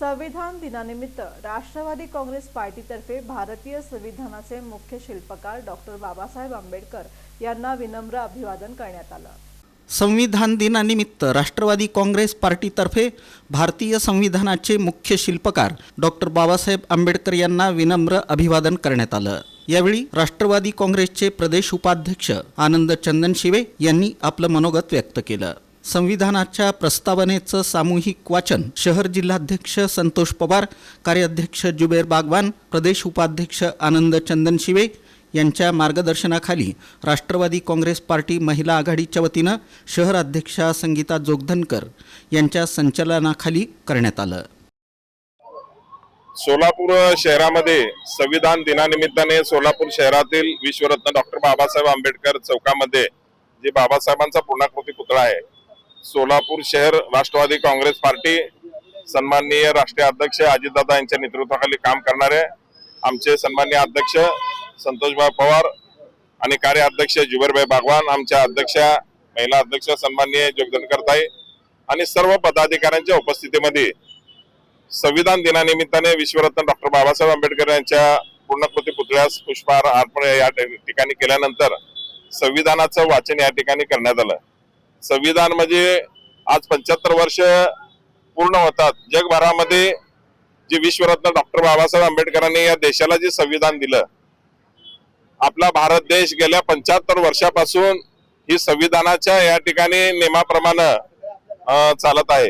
संविधान दिनानिमित्त राष्ट्रवादी काँग्रेस पार्टीतर्फे भारतीय संविधानाचे मुख्य शिल्पकार डॉक्टर बाबासाहेब आंबेडकर यांना विनम्र अभिवादन करण्यात आलं. संविधान दिनानिमित्त राष्ट्रवादी काँग्रेस पार्टीतर्फे भारतीय संविधानाचे मुख्य शिल्पकार डॉक्टर बाबासाहेब आंबेडकर यांना विनम्र अभिवादन करण्यात आलं. यावेळी राष्ट्रवादी काँग्रेसचे प्रदेश उपाध्यक्ष आनंद चंदन शिवे यांनी आपलं मनोगत व्यक्त केलं. संविधानाच्या प्रस्तावनेचं सामूहिक वाचन शहर जिल्हाध्यक्ष संतोष पवार कार्याध्यक्ष जुबेर बागवान प्रदेश उपाध्यक्ष आनंद चंदन शिवे यांच्या मार्गदर्शनाखाली राष्ट्रवादी काँग्रेस पार्टी महिला आघाडीच्या वतीनं शहर अध्यक्षा संगीता जोगधनकर यांच्या संचालनाखाली करण्यात आलं. सोलापूर शहरामध्ये संविधान दिनानिमित्ताने सोलापूर शहरातील विश्वरत्न डॉक्टर बाबासाहेब आंबेडकर चौकामध्ये जे बाबासाहेबांचा पूर्णाकृती पुतळा आहे सोलापूर शहर राष्ट्रवादी काँग्रेस पार्टी सन्माननीय राष्ट्रीय अध्यक्ष अजितदादा यांच्या नेतृत्वाखाली काम करणारे आमचे सन्माननीय अध्यक्ष संतोषभाई पवार आणि कार्याध्यक्ष जुबेरभाई बागवान आमच्या अध्यक्षा महिला अध्यक्ष सन्माननीय जोगदनकरताई आणि सर्व पदाधिकाऱ्यांच्या उपस्थितीमध्ये संविधान दिनानिमित्ताने विश्वरत्न डॉक्टर बाबासाहेब आंबेडकर यांच्या पूर्णकृती पुतळ्यास पुष्पहार अर्पण या ठिकाणी केल्यानंतर संविधानाचं वाचन या ठिकाणी करण्यात आलं. संविधान म्हणजे आज पंच्याहत्तर वर्ष पूर्ण होतात. जगभरामध्ये जे विश्वरत्न डॉक्टर बाबासाहेब आंबेडकरांनी या देशाला जे संविधान दिलं आपला भारत देश गेल्या पंच्याहत्तर वर्षापासून ही संविधानाच्या या ठिकाणी नियमाप्रमाणे चालत आहे.